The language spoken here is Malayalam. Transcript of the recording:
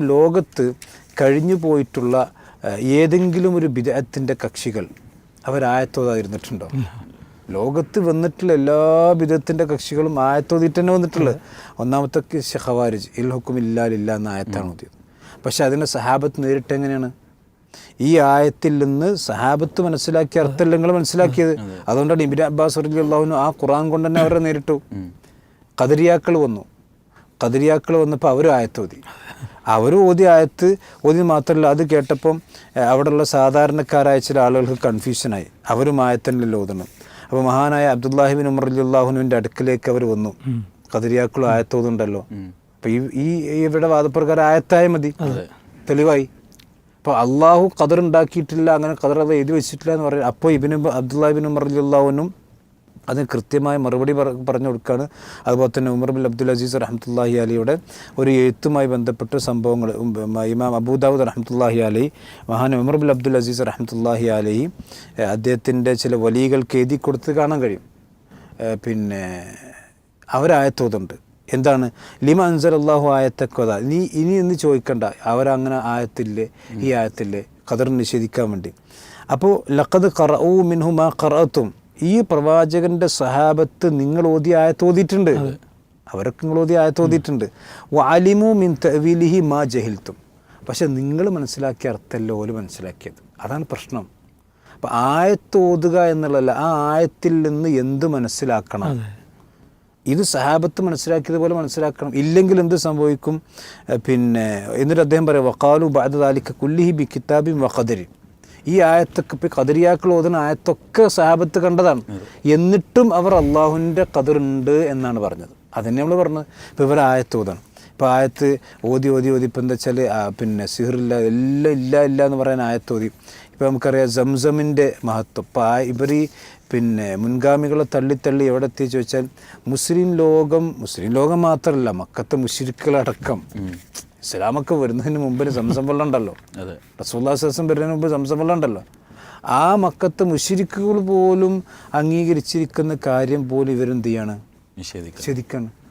ലോകത്ത് കഴിഞ്ഞു പോയിട്ടുള്ള ഏതെങ്കിലും ഒരു വിദഗ്ധത്തിന്റെ കക്ഷികൾ അവരായത്തോതായിരുന്നിട്ടുണ്ടോ ലോകത്ത് വന്നിട്ടുള്ള എല്ലാ വിധത്തിന്റെ കക്ഷികളും ആയത്തോതിട്ട് തന്നെ വന്നിട്ടുള്ളത്. ഒന്നാമത്തെ ഷഹവാരിജ് ഇൽ ഹുക്കും ഇല്ലാലില്ല എന്ന ആയത്താണ് ഓതിയത്. പക്ഷെ അതിനെ സഹാബത്ത് നേരിട്ട് എങ്ങനെയാണ്? ഈ ആയത്തിൽ നിന്ന് സഹാബത്ത് മനസ്സിലാക്കിയ അർത്ഥമല്ല നിങ്ങൾ മനസ്സിലാക്കിയത്. അതുകൊണ്ടാണ് ഇബിൻ അബ്ബാസ് അള്ളാഹുനു ആ ഖുറാൻ കൊണ്ട് തന്നെ അവരെ നേരിട്ടു. കതിരിയാക്കൾ വന്നു. കതിരിയാക്കൾ വന്നപ്പോൾ അവരും ആയത്തോതി. അവർ ഓതി ആയത്ത് ഓതി മാത്രമല്ല അത് കേട്ടപ്പം അവിടെയുള്ള സാധാരണക്കാരായ ചില ആളുകൾക്ക് കൺഫ്യൂഷനായി അവരും ആയത്തന്നല്ലോ ഓതണം അപ്പോൾ മഹാനായ അബ്ദുല്ലാഹിബിൻ ഉമർ അല്ലാഹുനുവിന്റെ അടുക്കിലേക്ക് അവർ വന്നു. കതിരിയാക്കുള്ള ആയത്തോതുണ്ടല്ലോ. അപ്പോൾ ഈ ഈ ഇവിടെ വാദപ്രകാരം ആയത്തായ മതി. തെളിവായി. അപ്പോൾ അള്ളാഹു കതിർ ഉണ്ടാക്കിയിട്ടില്ല അങ്ങനെ കതിർ അത് എഴുതി വെച്ചിട്ടില്ല എന്ന് പറയും. അപ്പോൾ ഇബിന് അബ്ദുല്ലാഹിബിൻ ഉമർ അള്ളാഹുനും അതിന് കൃത്യമായ മറുപടി പറ- പറഞ്ഞു കൊടുക്കുകയാണ് അതുപോലെ തന്നെ ഉമർ ബിൻ അബ്ദുൽ അസീസ് റഹമത്തല്ലാഹി അലിയുടെ ഒരു എഴുത്തുമായി ബന്ധപ്പെട്ട സംഭവങ്ങൾ ഇമാം അബൂദാവൂദ് റഹമത്തല്ലാഹി അലി മഹാൻ ഉമർ ബിൻ അബ്ദുൽ അസീസ് റഹമത്തല്ലാഹി അലി അദ്ദേഹത്തിന്റെ ചില വലികൾ എഴുതി കൊടുത്ത് കാണാൻ കഴിയും. പിന്നെ അവരായത്തോതുണ്ട്. എന്താണ്? ലിമ അൻസർ അള്ളാഹു ആയത്തക്കത നീ ഇനി എന്ന് ചോദിക്കണ്ട അവരങ്ങനെ ആയത്തില്ലേ ഈ ആയത്തില്ലേ ഖദർ നിഷേധിക്കാൻ വേണ്ടി. അപ്പോൾ ലഖദ് ഖറഊ മിൻഹു മാ ഖറഅത്തും ഈ പ്രവാചകന്റെ സഹാബത്ത് നിങ്ങൾ ഓതി ആയത്തോതിയിട്ടുണ്ട് അവരൊക്കെ നിങ്ങൾ ഓതി ആയത്തോതിയിട്ടുണ്ട് വാലിമു മിൻ തവീലിഹി മാ ജഹിൽത്തും പക്ഷെ നിങ്ങൾ മനസ്സിലാക്കിയ അർത്ഥമല്ല ഓൽ മനസ്സിലാക്കിയത്. അതാണ് പ്രശ്നം. അപ്പം ആയത്തോതുക എന്നുള്ളതല്ല ആ ആയത്തിൽ നിന്ന് എന്ത് മനസ്സിലാക്കണം? ഇത് സഹാബത്ത് മനസ്സിലാക്കിയതുപോലെ മനസ്സിലാക്കണം. ഇല്ലെങ്കിൽ എന്ത് സംഭവിക്കും? പിന്നെ എന്നിട്ട് അദ്ദേഹം പറയാം വക്കാലു ബാദ് താലിക്ക കുല്ലിഹി ബി കിതാബിൻ വഖദരി ഈ ആയത്തൊക്കെ ഇപ്പോൾ കതിരിയാക്കൾ ഓതുന്ന ആയത്തൊക്കെ സഹാബത്ത് കണ്ടതാണ്. എന്നിട്ടും അവർ അള്ളാഹുവിന്റെ കതിറുണ്ട് എന്നാണ് പറഞ്ഞത്. അതന്നെ നമ്മൾ പറഞ്ഞത്. ഇപ്പോൾ ഇവർ ആയത്ത് ഓതാണ്. ഇപ്പോൾ ആയത്ത് ഓതി ഓതി ഓതി. ഇപ്പം എന്താ വെച്ചാൽ പിന്നെ സിഹറില്ല എല്ലാം ഇല്ല ഇല്ല എന്ന് പറയാൻ ആയത്ത് ഓതി. ഇപ്പോൾ നമുക്കറിയാം സംസമിന്റെ മഹത്വം. ഇപ്പോൾ ആ ഇവർ ഈ പിന്നെ മുൻഗാമികളെ തള്ളി തള്ളി എവിടെ എത്തി ചോദിച്ചാൽ മുസ്ലിം ലോകം മുസ്ലിം ലോകം മാത്രമല്ല മക്കത്തെ മുഷിരിക്കളടക്കം. ഇസ്ലാമൊക്കെ വരുന്നതിന് മുമ്പിൽ സംസം വെള്ളം ഉണ്ടല്ലോ. അതെ. റസൂല്ലാസം വരുന്നതിന് മുമ്പ് സംസം വെള്ളം ഉണ്ടല്ലോ. ആ മക്കത്തെ മുഷിരിക്കുകൾ പോലും അംഗീകരിച്ചിരിക്കുന്ന കാര്യം പോലും ഇവരെന്ത് ചെയ്യാണ്? ശരിക്കാണ് നിഷേധിക്കാണ്